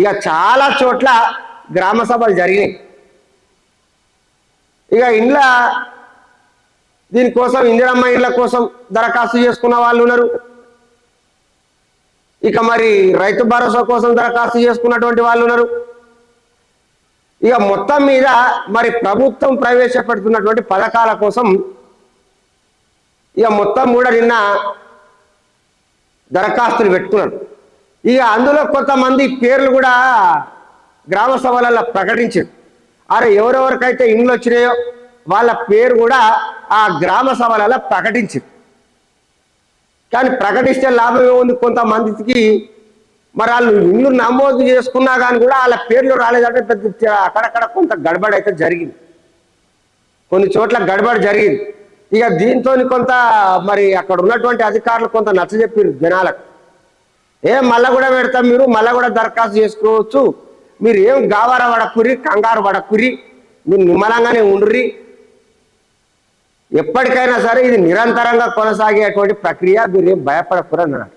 ఇక చాలా చోట్ల గ్రామ సభలు జరిగినాయి. ఇక ఇండ్ల దీనికోసం ఇందిరమ్మ ఇళ్ళ కోసం దరఖాస్తు చేసుకున్న వాళ్ళు ఉన్నారు. ఇక మరి రైతు భరోసా కోసం దరఖాస్తు చేసుకున్నటువంటి వాళ్ళు ఉన్నారు. ఇక మొత్తం మీద మరి ప్రభుత్వం ప్రవేశపెడుతున్నటువంటి పథకాల కోసం ఇక మొత్తం కూడా నిన్న దరఖాస్తులు పెట్టుకున్నారు. ఇక అందులో కొంతమంది పేర్లు కూడా గ్రామ సభలలో ప్రకటించారు. అరే ఎవరెవరికైతే ఇండ్లు వచ్చినాయో వాళ్ళ పేరు కూడా ఆ గ్రామ సభలలో ప్రకటించారు. కానీ ప్రకటిస్తే లాభం ఏముంది? కొంతమందికి మరి వాళ్ళు ఇల్లు నమోదు చేసుకున్నా కానీ కూడా వాళ్ళ పేర్లు రాలేదంటే పెద్ద అక్కడక్కడ కొంత గడబడి అయితే జరిగింది. కొన్ని చోట్ల గడబడి జరిగింది. ఇక దీంతో కొంత మరి అక్కడ ఉన్నటువంటి అధికారులు కొంత నచ్చజెప్పారు జనాలకు. ఏ మళ్ళా కూడా పెడతాం మీరు మళ్ళా కూడా దరఖాస్తు చేసుకోవచ్చు. మీరు ఏం గావార పడకురి కంగారు పడకురి మీరు నిమ్మలంగానే ఉండ్రి ఎప్పటికైనా సరే ఇది నిరంతరంగా కొనసాగేటువంటి ప్రక్రియ మీరు ఏం భయపడకురన్నారు.